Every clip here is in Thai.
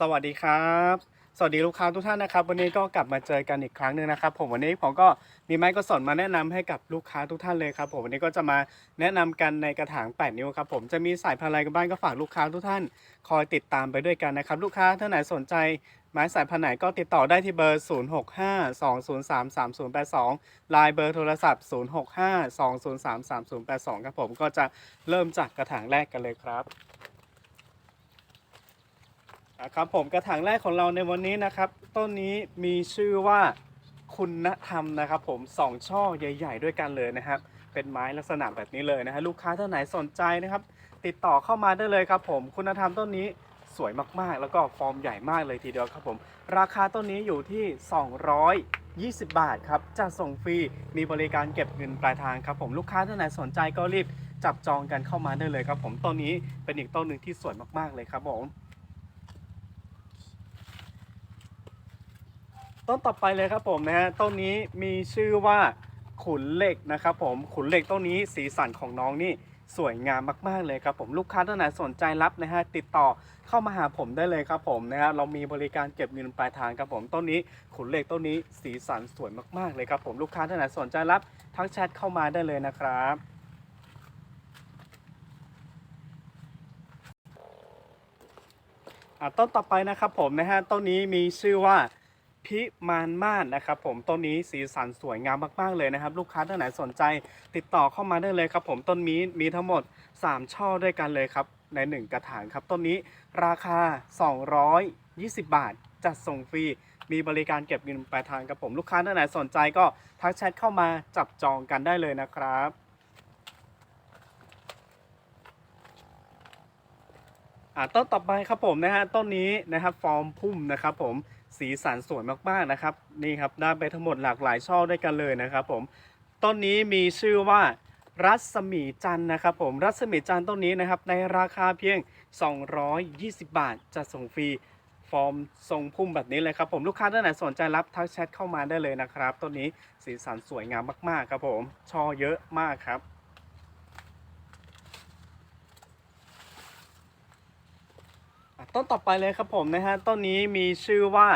สวัสดีครับ สวัสดีลูกค้าทุกท่านนะครับ วันนี้ก็กลับมาเจอกันอีกครั้งหนึ่งนะครับ ผมวันนี้ผมก็มีไม้กระสนมาแนะนำให้กับลูกค้าทุกท่านเลยครับ ผมวันนี้ก็จะมาแนะนำกันในกระถาง 8 นิ้วครับผมจะมีสายพันธุ์อะไรกันบ้างก็ฝากลูกค้าทุกท่าน คอยติดตามไปด้วยกันนะครับลูกค้าท่านไหนสนใจไม้สายพันธุ์ไหนก็ติดต่อได้ที่เบอร์ 0652033082 ลายเบอร์โทรศัพท์ 0652033082 ครับผมก็จะเริ่มจากกระถางแรกกันเลยครับ อะครับผมกระถางแรกของเราในวันนี้นะครับ ต้นนี้มีชื่อว่าคุณธรรมนะครับ ผมสองช่อใหญ่ ๆ ด้วยกันเลยนะครับ เป็นไม้ลักษณะแบบนี้เลยนะฮะลูกค้าท่านไหนสนใจนะครับ ติดต่อเข้ามาได้เลยครับ ผมคุณธรรมต้นนี้สวยมากๆ แล้วก็ฟอร์มใหญ่มากเลยทีเดียวครับผม ราคาต้นนี้อยู่ที่ 220 บาทครับจะส่งฟรีมีบริการเก็บเงินปลายทางครับผมลูกค้าท่านไหนสนใจก็รีบจับจองกันเข้ามาได้เลยครับ ผมต้นนี้เป็นอีกต้นหนึ่งที่สวยมากๆเลยครับผม ต้นต่อไปเลยครับผมนะฮะต้นนี้มีชื่อว่าขุนเหล็กนะครับผมขุนเหล็กต้นนี้สีสันของน้องนี่สวยงามมากๆเลยครับผมลูกค้าท่านไหนสนใจรับนะฮะติดต่อเข้ามาหาผมได้เลยครับผมนะฮะเรามีบริการเก็บเงินปลายทางครับผมต้นนี้ขุนเหล็กต้นนี้สีสันสวยมากๆเลยครับผมลูกค้าท่านไหนสนใจรับทักแชทเข้ามาได้เลยนะครับต้นต่อไปนะครับผมนะฮะต้นนี้มีชื่อว่า พิมานมาศนะครับผมต้นนี้สีสันสวยงามมากๆเลยนะครับ ลูกค้าท่านไหนสนใจ ติดต่อเข้ามาได้เลยครับผมต้นนี้มีทั้งหมด 3 ช่อด้วยกันเลยครับใน 1 กระถางครับต้นนี้ราคา 220 บาท จัดส่งฟรีมีบริการเก็บเงินปลายทางครับผมลูกค้าท่านไหนสนใจก็ทักแชทเข้ามาจับจองกันได้เลยนะครับต้นต่อไปครับผมนะฮะต้นนี้นะครับฟอร์มพุ่มนะครับผม สีสันสวยมากๆนะครับ นี่ครับได้ไปทั้งหมดหลากหลายช่อด้วยกันเลยนะครับผมต้นนี้มีชื่อว่ารัศมีจันนะครับผมรัศมีจันต้นนี้นะครับในราคาเพียง 220 บาทจะส่งฟรีฟอร์มทรงพุ่มแบบนี้เลยครับผมลูกค้าท่านไหนสนใจรับทักแชทเข้ามาได้เลยนะครับต้นนี้สีสันสวยงามมากๆครับผมช่อเยอะมากครับ อะ ต้นต่อไปเลยครับผมนะฮะต้นนี้มีชื่อว่า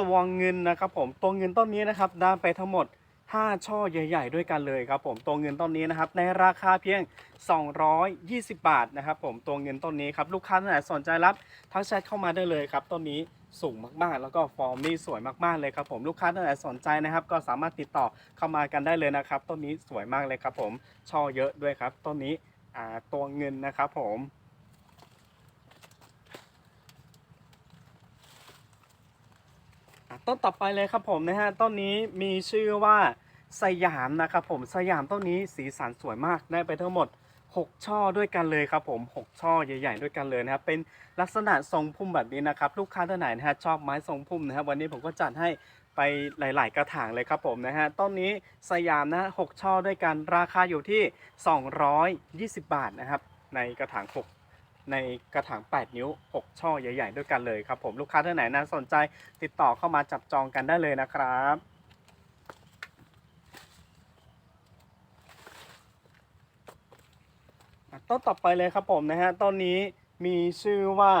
ตัวเงินนะครับผมตัวเงินต้นนี้นะครับได้ไปทั้งหมด 5 ช่อใหญ่ ๆ ด้วยกันเลยครับผมตัวเงินต้นนี้นะครับในราคาเพียง 220 บาทนะครับผมตัวเงินต้นนี้ครับลูกค้าท่านไหนสนใจรับทักแชทเข้ามาได้เลยครับต้นนี้สูงมากๆ แล้วก็ฟอร์มนี่สวยมากๆเลยครับผมลูกค้าท่านไหนสนใจนะครับ ก็สามารถติดต่อเข้ามากันได้เลยนะครับต้นนี้สวยมากเลยครับผมช่อเยอะด้วยครับต้นนี้อ่าตัวเงินนะครับผม อะ ต้นต่อไปเลยครับผมนะฮะต้นนี้มีชื่อว่าสยามนะครับผมสยามต้นนี้สีสันสวยมากได้ไปทั้งหมด 6 ช่อด้วยกันเลยครับผม 6 ช่อใหญ่ๆด้วยกันเลยนะครับเป็นลักษณะทรงพุ่มแบบนี้นะครับลูกค้าท่านไหนนะฮะชอบไม้ทรงพุ่มนะครับวันนี้ผมก็จัดให้ไปหลาย ๆ กระถางเลยครับผมนะฮะต้นนี้สยามนะหกช่อด้วยกันราคาอยู่ที่ 220 บาทนะครับในกระถาง 6 ในกระถาง 8 นิ้ว 6 ช่อใหญ่ ๆ ด้วยกันเลยครับผมลูกค้าท่านไหนนะสนใจติดต่อเข้ามาจับจองกันได้เลยนะครับต้นต่อไปเลยครับผมนะฮะต้นนี้มีชื่อว่า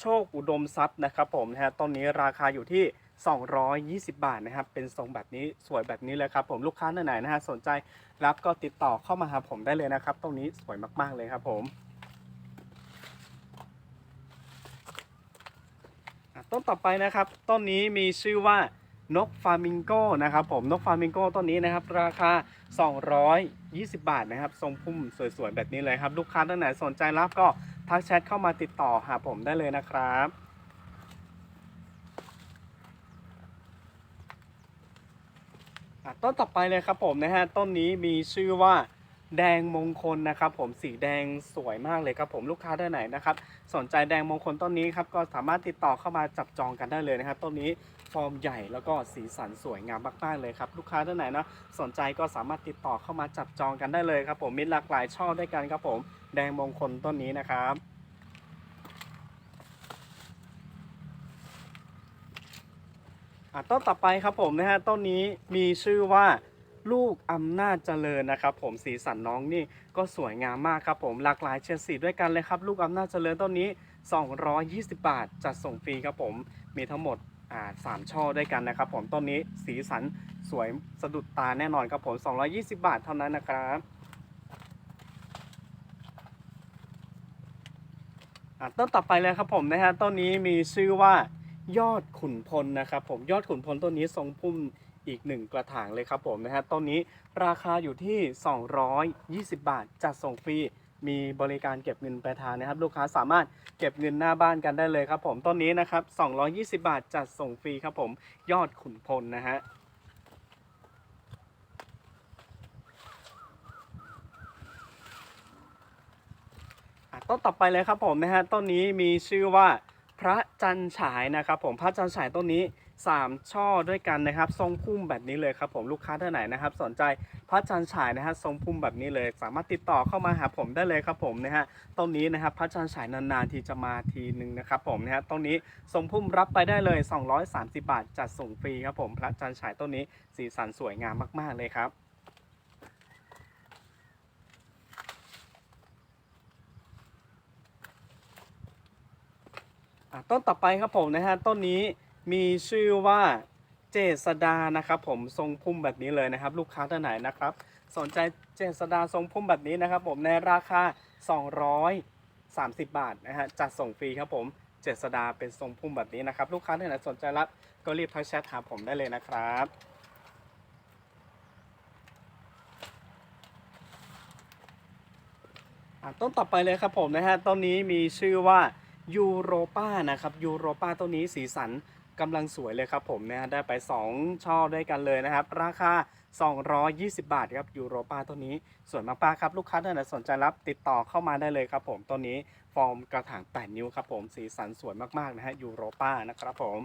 โชคอุดมทรัพย์นะครับผมนะฮะต้นนี้ราคาอยู่ที่ 220 บาทนะครับ เป็นทรงแบบนี้สวยแบบนี้เลยครับผมลูกค้าท่านไหนนะฮะสนใจรับก็ติดต่อเข้ามาหาผมได้เลยนะครับ ตรงนี้สวยมากๆเลยครับผมต้นต่อไปนะครับต้นนี้มีชื่อว่านกฟามิงโก้นะครับผมนกฟามิงโก้ต้นนี้นะครับ ราคา 220 บาทนะครับ ทรงพุ่มสวยๆแบบนี้เลยครับ ลูกค้าท่านไหนสนใจรับก็ทักแชทเข้ามาติดต่อหาผมได้เลยนะครับ อะ ต้นต่อไปเลยครับผมนะฮะต้นนี้มีชื่อว่าแดงมงคลนะครับผมสีแดงสวยมากเลยครับผมลูกค้าท่านไหนนะครับสนใจแดงมงคลต้นนี้ครับก็สามารถติดต่อเข้ามาจับจองกันได้เลยนะครับต้นนี้ฟอร์มใหญ่แล้วก็สีสันสวยงามมากๆเลยครับลูกค้าท่านไหนนะสนใจก็สามารถติดต่อเข้ามาจับจองกันได้เลยครับผมมีหลากหลายช่อด้วยกันครับผม แดงมงคลต้นนี้นะครับ อะต้นต่อไปครับผมนะฮะต้นนี้มีชื่อว่าลูกอำนาจเจริญนะครับ ผมสีสันน้องนี่ก็สวยงามมากครับผมหลากหลายเฉดสีด้วยกันเลยครับ ลูกอำนาจเจริญต้นนี้ 220 บาทจัดส่งฟรีครับผมมีทั้งหมดสามช่อด้วยกันนะครับ ผมต้นนี้สีสันสวยสะดุดตาแน่นอนครับผม 220 บาทเท่านั้นนะครับต้นต่อไปเลยครับผมนะฮะต้นนี้มีชื่อว่า ยอดขุนพลนะครับผมยอดขุนพลต้นนี้ทรงพุ่มอีกหนึ่งกระถางเลยครับผมนะฮะต้นนี้ราคาอยู่ที่ 220 บาท จัดส่งฟรีมีบริการเก็บเงินปลายทางนะครับ ลูกค้าสามารถเก็บเงินหน้าบ้านกันได้เลยครับผมต้นนี้นะครับ 220 บาทจัดส่งฟรีครับผมยอดขุนพลนะฮะอะต้นต่อไปเลยครับผมนะฮะต้นนี้มีชื่อว่า พระจันฉายนะครับ ผมพระจันฉายต้นนี้ 3 ช่อด้วยกันนะครับ ทรงพุ่มแบบนี้เลยครับ ผมลูกค้าท่านไหนนะครับ สนใจพระจันฉายนะฮะทรงพุ่มแบบนี้เลย สามารถติดต่อเข้ามาหาผมได้เลยครับผมนะฮะต้นนี้นะครับพระจันฉายนานๆทีจะมาทีหนึ่งนะครับ ผมนะฮะต้นนี้ทรงพุ่มรับไปได้เลย 230 บาทจัดส่งฟรีครับผมพระจันฉายต้นนี้สีสันสวยงามมาก ๆเลยครับ ต้นต่อไปครับผมนะฮะต้นนี้มีชื่อว่าเจษดานะครับผมทรงพุ่มแบบนี้เลยนะครับ ลูกค้าท่านไหนนะครับ สนใจเจษดาทรงพุ่มแบบนี้นะครับ ผมในราคา 230 บาทนะฮะจัดส่งฟรีครับผมเจษดาเป็นทรงพุ่มแบบนี้นะครับ ลูกค้าท่านไหนสนใจรับก็รีบทักแชทหาผมได้เลยนะครับต้นต่อไปเลยครับผมนะฮะต้นนี้มีชื่อว่า ยูโรป้านะครับยูโรป้าต้นนี้สีสันกำลังสวยเลยครับผมนะฮะได้ไป 2 ช่อด้วยกันเลยนะครับ ราคา 220 บาทครับยูโรป้าต้นนี้สวยมากๆครับลูกค้าท่านไหนสนใจรับติดต่อเข้ามาได้เลยครับผมต้นนี้ฟอร์มกระถาง 8 นิ้วครับผมสีสันสวยมากๆนะฮะยูโรป้านะครับผม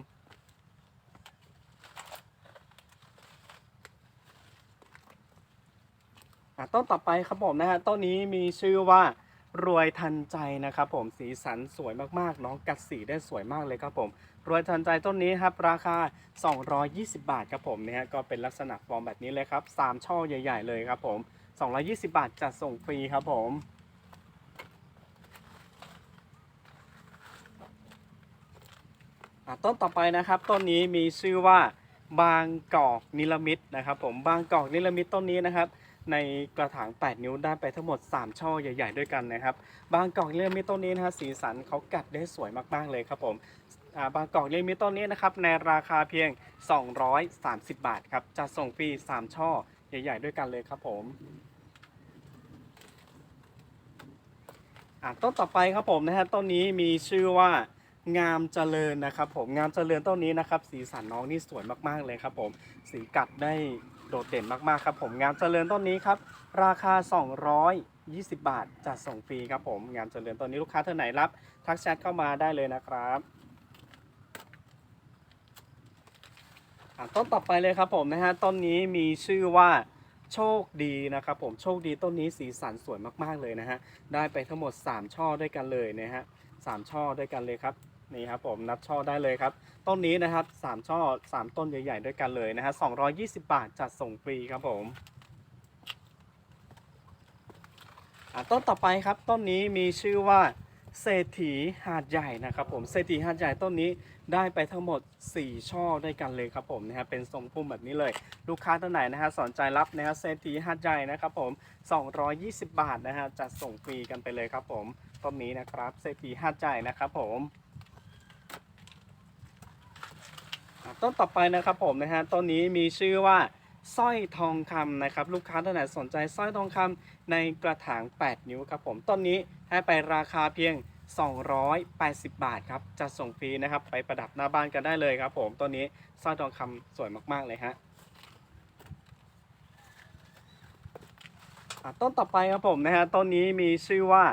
ต้นต่อไปครับผมนะฮะต้นนี้มีชื่อว่า รวยทันใจนะครับผมสีสันสวยมากๆ น้องกัดสีได้สวยมากเลยครับผม รวยทันใจต้นนี้ครับราคา 220 บาทครับผมนะฮะก็เป็นลักษณะฟอร์มแบบนี้เลยครับสามช่อใหญ่ ๆ เลยครับผม 220 บาทจัดส่งฟรีครับผมต้นต่อไปนะครับต้นนี้มีชื่อว่าบางกอกนิลมิตนะครับผมบางกอกนิลมิตต้นนี้นะครับ ในกระถาง 8 นิ้วได้ไปทั้งหมด 3 ช่อใหญ่ๆด้วยกันนะครับ บางกอกนิลมิตต้นนี้นะฮะสีสันเขากัดได้สวยมากๆเลยครับผมบางกอกนิลมิตต้นนี้นะครับในราคาเพียง 230 บาทครับจะส่งฟรี3 ช่อใหญ่ ๆ ด้วยกันเลยครับผมต้นต่อไปครับผมนะฮะต้นนี้มีชื่อว่างามเจริญนะครับผมงามเจริญต้นนี้นะครับ สีสันน้องนี่สวยมากๆเลยครับผม สีกัดได้ โดดเด่นมากๆครับผมงามเจริญต้นนี้ครับ ราคา 220 บาทจัดส่งฟรีครับผมงามเจริญต้นนี้ลูกค้าท่านไหนรับ ทักแชทเข้ามาได้เลยนะครับต้นต่อไปเลยครับผมนะฮะต้นนี้มีชื่อว่าโชคดีนะครับผมโชคดีต้นนี้สีสันสวยมากๆเลยนะฮะได้ไปทั้งหมด 3 ช่อด้วยกันเลยนะฮะสามช่อด้วยกันเลยครับ นี่ครับผมนับช่อได้เลยครับ ต้นนี้นะครับ3ช่อ3 ต้นใหญ่ๆด้วยกันเลยนะฮะ220 บาทจัดส่งฟรีครับผมต้นต่อไปครับต้นนี้มีชื่อว่าเศรษฐีหาดใหญ่นะครับผมเศรษฐีหาดใหญ่ต้นนี้ได้ไปทั้งหมด 4 ช่อด้วยกันเลยครับผมนะฮะเป็นทรงพุ่มแบบนี้เลย ลูกค้าท่านไหนนะฮะสนใจรับนะฮะเศรษฐีหาดใหญ่นะครับผม 220 บาทนะฮะจัดส่งฟรีกันไปเลยครับผมต้นนี้นะครับเศรษฐีหาดใหญ่นะครับผมอะ ต้นต่อไปนะครับผมนะฮะต้นนี้มีชื่อว่าสร้อยทองคำนะครับ ลูกค้าท่านไหนสนใจสร้อยทองคำในกระถาง 8 นิ้วครับผมต้นนี้ให้ไปราคาเพียง 280 บาทครับจัดส่งฟรีนะครับ ไปประดับหน้าบ้านกันได้เลยครับผมต้นนี้สร้อยทองคำสวยมากๆเลยฮะอะต้นต่อไปครับผมนะฮะต้นนี้มีชื่อว่า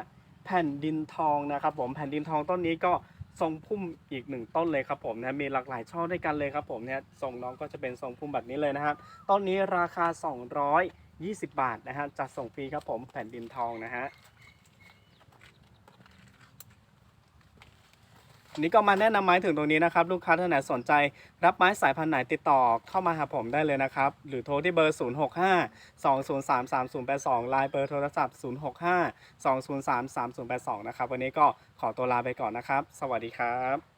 แผ่นดินทองนะครับผมแผ่นดินทองต้นนี้ก็ ทรงพุ่มอีกหนึ่งต้นเลยครับผมนะมีหลากหลายช่อด้วยกันเลยครับผมเนี่ยทรงน้องก็จะเป็นทรงพุ่มแบบนี้เลยนะครับต้นนี้ราคา 220 บาทนะฮะจัดส่งฟรีครับผมแผ่นดินทองนะฮะ นี่ก็มาแนะนำไม้ถึงตรงนี้นะครับ ลูกค้าท่านไหนสนใจ รับไม้สายพันธุ์ไหนติดต่อเข้ามาหาผมได้เลยนะครับ หรือโทรที่เบอร์ 065 203 3082ไลน์เบอร์โทรศัพท์ 065 203 3082 นะครับ วันนี้ก็ขอตัวลาไปก่อนนะครับ สวัสดีครับ